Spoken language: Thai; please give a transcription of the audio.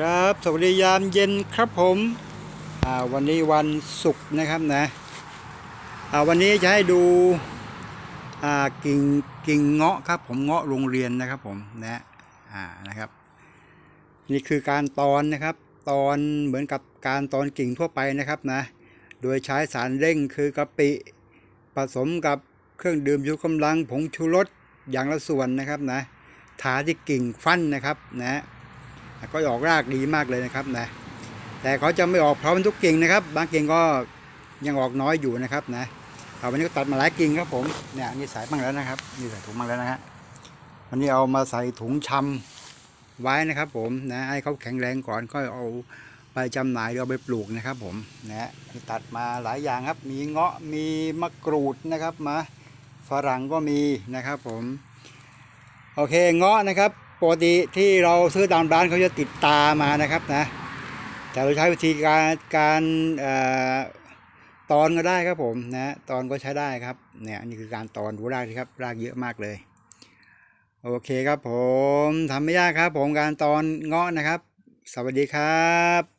ครับสวัสดียามเย็นครับผมวันนี้วันศุกร์นะครับนะวันนี้จะให้ดูกิ่งกิ่งเงาะครับ ผมเงาะโรงเรียนนะครับผมนะนะครับ นี่คือการตอนนะครับ ตอนเหมือนกับการตอนกิ่งทั่วไปนะครับนะโดยใช้สารเร่งคือกะปิผสมกับเครื่องดื่มชูกำลังผงชูรสอย่างละส่วนนะครับนะทาที่กิ่งฟันนะครับนะ ก็ออกรากดีมากเลยนะครับนะแต่เขาจะไม่ออกพร้อมทุกกิ่งนะครับ บางกิ่งก็ยังออกน้อยอยู่นะครับนะเอาวันนี้ก็ตัดมาหลายกิ่งครับผมเนี่ยนี่ใส่บ้างแล้วนะครับนี่ใส่ถุงบ้างแล้วนะฮะวันนี้เอามาใส่ถุงชำไว้นะครับ ผมนะให้เขาแข็งแรงก่อนค่อยเอาไปจำหน่ายเอาไปปลูกนะครับ ผมนะนี่ตัดมาหลายอย่างครับ มีเงาะมีมะกรูดนะครับมาฝรั่งก็มีนะครับ ผม โอเคเงาะนะครับ ปกติที่เราซื้อตามร้านเขาจะติดตามานะครับนะ แต่เราใช้วิธีการการออตอนก็ได้ครับผมนะตอนก็ใช้ได้ครับเนี่ยนี่คือการตอนดูรากครับรากเยอะมากเลย โอเคครับผมทำไม่ยากครับผมการตอนเงาะนะครับ สวัสดีครับ